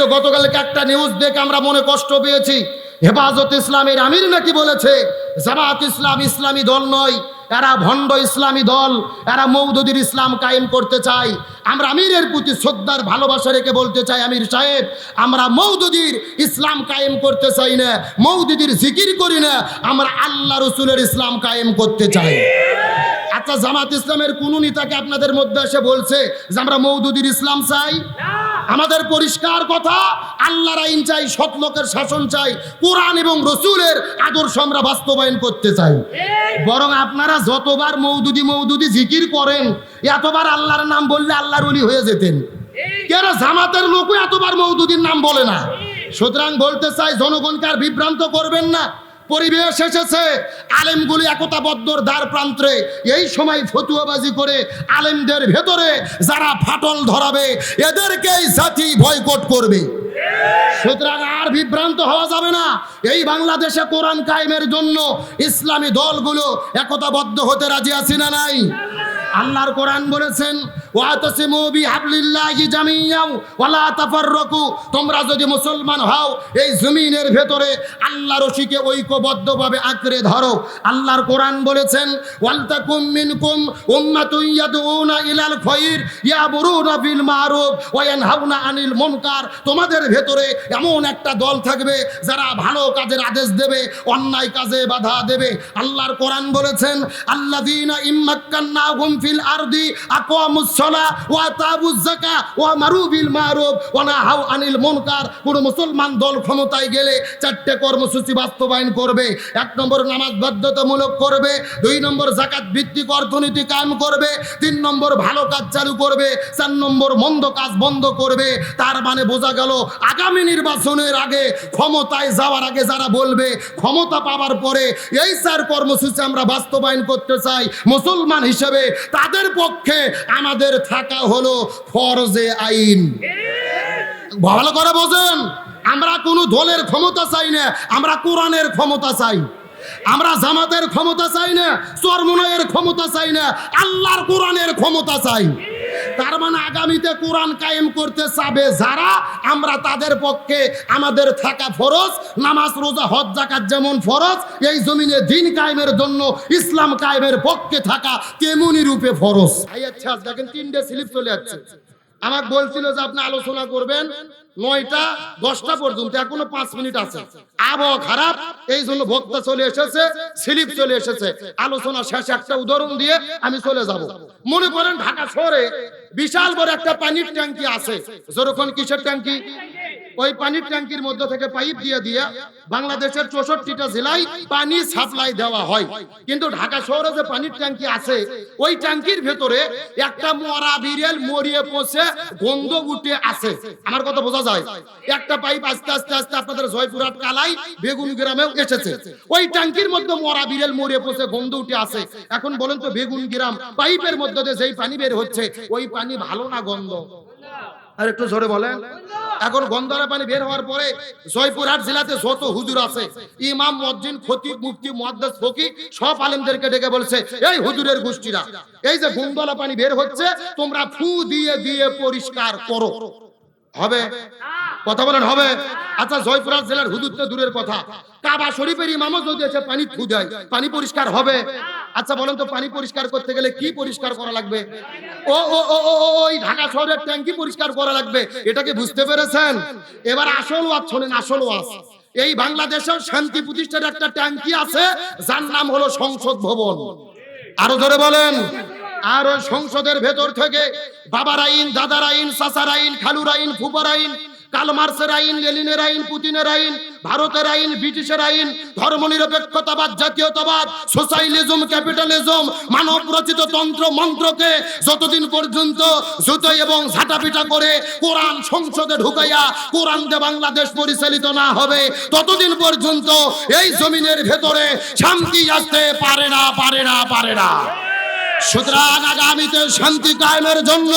তো গতকালকে একটা নিউজ দেখে আমরা মনে কষ্ট পেয়েছি। হেফাজত ইসলামের আমির নাকি বলেছে, জামাত ইসলাম ইসলামী দল নয়, এরা ভণ্ড ইসলামী দল, এরা মৌদুদির ইসলাম কায়েম করতে চাই আমরা আমিরের প্রতি শ্রদ্ধার ভালোবাসা রেখে বলতে চাই, আমির সাহেব, আমরা মৌদুদির ইসলাম কায়েম করতে চাই না, মৌদুদির জিকির করি না, আমরা আল্লাহ রসুলের ইসলাম কায়েম করতে চাই। আচ্ছা জামাত ইসলামের কোন নেতাকে আপনাদের মধ্যে এসে বলছে যে আমরা মৌদুদির ইসলাম চাই? আমাদের পরিষ্কার কথা, আল্লাহর আইন চাই, সৎ লোকের শাসন চাই, কোরআন এবং রসুলের আদর্শ আমরা বাস্তবায়ন করতে চাই। বরং আপনারা যতবার মৌদুদি মৌদুদি জিকির করেন, এতবার আল্লাহর নাম বললে আল্লাহর অলি হয়ে যেতেন। কেন জামাতের লোকও এতবার মৌদুদির নাম বলে না? সুতরাং বলতে চাই, জনগণকে আর বিভ্রান্ত করবেন না। পরিবেশ এসেছে। আলেমগুলি একতাবদ্ধর দ্বার প্রান্তে এই সময় ফতুয়াবাজি করে আলেমদের ভেতরে যারা ফাটল ধরাবে, এদেরকেই জাতি বয়কট করবে। সুতরাং আর বিভ্রান্ত হওয়া যাবে না। এই বাংলাদেশে কোরআন কায়েমের জন্য ইসলামী দলগুলো একতাবদ্ধ হতে রাজি আছি না নাই? আল্লাহর কোরআন বলেছেন ওয়াতাসিমু বিহাবলিল্লাহি জামিয়াও ওয়ালা তাফাররাকু। তোমরা যদি মুসলমান হও, এই জমিনের ভেতরে আল্লাহ রশিকে ঐক্যবদ্ধভাবে আঁকড়ে ধরো। আল্লাহর কোরআন বলেছেন, ওয়ালতাকুম মিনকুম উম্মাতুন ইয়াদউনা ইলাল খায়র ইয়ামুরুনা বিল মারুফ ওয়া ইয়ানহাউনা আনিল মুনকার। তোমাদের ভেতরে এমন একটা দল থাকবে, যারা ভালো কাজের আদেশ দেবে, অন্যায় কাজে বাধা দেবে। আল্লাহর কোরআন বলেছেন, আল্লাযীনা ইম্মাক্কান্নাহুম ফিল আরদি আকামুস সালাহ ওয়া তাবুজ ওয়া মারু বিল মারুফ, ওয়া নাহাউ আনিল মুনকার। মুসলমান দল ক্ষমতায় গেলে চারটে কর্মসূচি বাস্তবায়ন করবে। এক নম্বর নামাজ বাধ্যতামূলক করবে। দুই নম্বর জাকাত ভিত্তিক অর্থনীতি কায়েম করবে। তিন নম্বর ভালো কাজ চালু করবে। চার নম্বর মন্দ কাজ বন্ধ করবে। তার মানে বোঝা গেল, আগামী নির্বাচনের আগে ক্ষমতায় যাওয়ার আগে যারা বলবে, ক্ষমতা পাওয়ার পরে এই চার কর্মসূচি আমরা বাস্তবায়ন করতে চাই। মুসলমান হিসেবে তাদের পক্ষে আমাদের থাকা হলো ফরজে আইন। ভালো করে বোঝেন, আমরা কোনো দলের ক্ষমতা চাই না, আমরা কোরআনের ক্ষমতা চাই। আমরা জামাতের ক্ষমতা চাই না চরমুনায়ের ক্ষমতা চাই না, আল্লাহর কোরআনের ক্ষমতা চাই। তার মানে আগামীতে কোরআন কায়েম করতে চাবে যারা, আমরা তাদের পক্ষে আমাদের থাকা ফরজ, নামাজ, রোজা, হজ জাকাত যেমন ফরজ, এই জমিনে দিন কায়েমের জন্য ইসলাম কায়েমের পক্ষে থাকা তেমনি রূপে ফরজ। আচ্ছা দেখেন তিনটে স্লিপ চলে যাচ্ছে। আমাকে বলছিল যে আপনি আলোচনা করবেন নয়টা দশটা পর্যন্ত, এখনও পাঁচ মিনিট আছে। আবহাওয়া খারাপ, এই জন্য ভক্তা চলে এসেছে, স্লিপ চলে এসেছে। আলোচনা শেষে একটা উদাহরণ দিয়ে আমি চলে যাব। মনে করেন ঢাকা শহরে বিশাল বড় একটা পানির ট্যাঙ্কি আছে। যেরকম কিসের ট্যাঙ্কি? ওই পানির ট্যাঙ্কির মধ্যে থেকে পাইপ দিয়ে দিয়ে বাংলাদেশের চৌষট্টিটা জেলায় পানি সাপ্লাই দেওয়া হয়। কিন্তু ঢাকা শহরে যে পানির ট্যাঙ্কি আছে, ওই ট্যাঙ্কির ভেতরে একটা মরা বিড়েল মরিয়ে পচে গন্ধ উঠে আছে। আমার কথা বোঝা যায়? একটা পাইপ আস্তে আস্তে আস্তে আপনাদের জয়পুরহাট কালাই বেগুন গ্রামেও এসেছে। ওই ট্যাঙ্কির মধ্যে মরা বিড়েল মরিয়ে পচে গন্ধ উঠে আছে। এখন বলেন তো বেগুন গ্রাম, পাইপের মধ্যে যেই পানি বের হচ্ছে, ওই পানি ভালো না গন্ধ? আর একটু জোরে বলেন। এখন গন্ধরা পানি বের হওয়ার পরে জয়পুরহাট জেলাতে যত হুজুর আছে, ইমাম মজ্জিন খতিব, মুফতি, মুহাদ্দিস ফকি সব আলেমদেরকে ডেকে বলছে, এই হুজুরের গোষ্ঠীরা, এই যে গুন্দলা পানি বের হচ্ছে, তোমরা ফু দিয়ে দিয়ে পরিষ্কার করো। হবে? কথা বলেন, হবে? আচ্ছা জয়পুরহাট জেলার হুদুর তো দূরের কথা। কাবা শরীফের ইমামও যদি এসে পানি থু দেয়, পানি পরিষ্কার হবে? আচ্ছা বলেন তো, পানি পরিষ্কার করতে গেলে কি পরিষ্কার করা লাগবে? ও ও ও ওই ঢাকা শহরের ট্যাঙ্কি পরিষ্কার করা লাগবে, এটা কি বুঝতে পেরেছেন? এবার আসল ওয়াজ শোনেন, আসল ওয়াজ। এই বাংলাদেশের শান্তি প্রতিষ্ঠার একটা ট্যাঙ্কি আছে, যার নাম হলো সংসদ ভবন। আরও ধরে বলেন। আর ওই সংসদের ভেতর থেকে বাবার আইন, দাদার আইন, চাচার আইন, খালুর আইন ফুপার আইন কাল মার্সের আইন, লেনিনের আইন, পুতিনের আইন, ভারতের আইন, ব্রিটিশের আইন, ধর্মনিরপেক্ষতাবাদ, জাতীয়তাবাদ, সোশ্যালিজম, ক্যাপিটালিজম মানব রচিত তন্ত্র, মন্ত্রকে যতদিন পর্যন্ত জুতো এবং ঝাঁটাপিটা করে কোরআন সংসদে ঢুকাইয়া কোরআন দিয়ে বাংলাদেশ পরিচালিত না হবে, ততদিন পর্যন্ত এই জমিনের ভেতরে শান্তি আসতে পারে না পারে না পারে না। সুতরাং আগামীতে শান্তি কায়েমের জন্য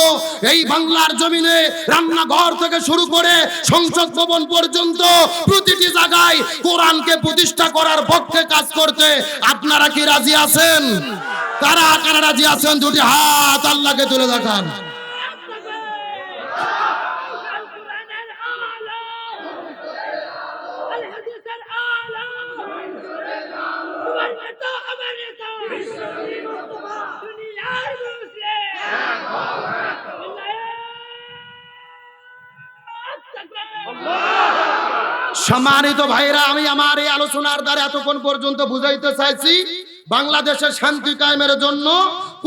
এই বাংলার জমিনে রান্নাঘর থেকে শুরু করে সংসদ ভবন পর্যন্ত প্রতিটি জায়গায় কোরআনকে প্রতিষ্ঠা করার পক্ষে কাজ করতে আপনারা কি রাজি আছেন? তারা কারা রাজি আছেন? দুটি হাত আল্লাহকে তুলে দেখান। সম্মানিত ভাইরা আমি আমার এই আলোচনার দ্বারা এতক্ষণ পর্যন্ত বুঝাইতে চাইছি বাংলাদেশের শান্তি কায়েমের জন্য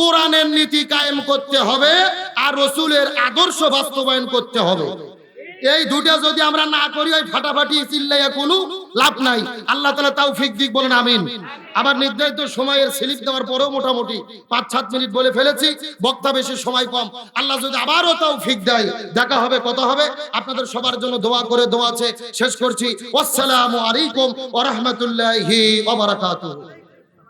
কোরআনের নীতি কায়েম করতে হবে আর রসুলের আদর্শ বাস্তবায়ন করতে হবে। এই দুটা যদি আমরা না করি, ওই ফাটাফাটি চিল্লাইয়া কোনো লাভ নাই। আল্লাহ তালা তাও ফিক দিক বলেন, আমিন। আবার নির্ধারিত সময়ের স্লিপ দেওয়ার পরেও মোটামুটি পাঁচ সাত মিনিট বলে ফেলেছি, বক্তা বেশি সময় কম। আল্লাহ যদি আবারও তাও ফিক দেয়, দেখা হবে কত হবে। আপনাদের সবার জন্য দোয়া করে দোয়া আছে। শেষ করছি। আসসালামু আলাইকুম ওরহমতুল্লাহি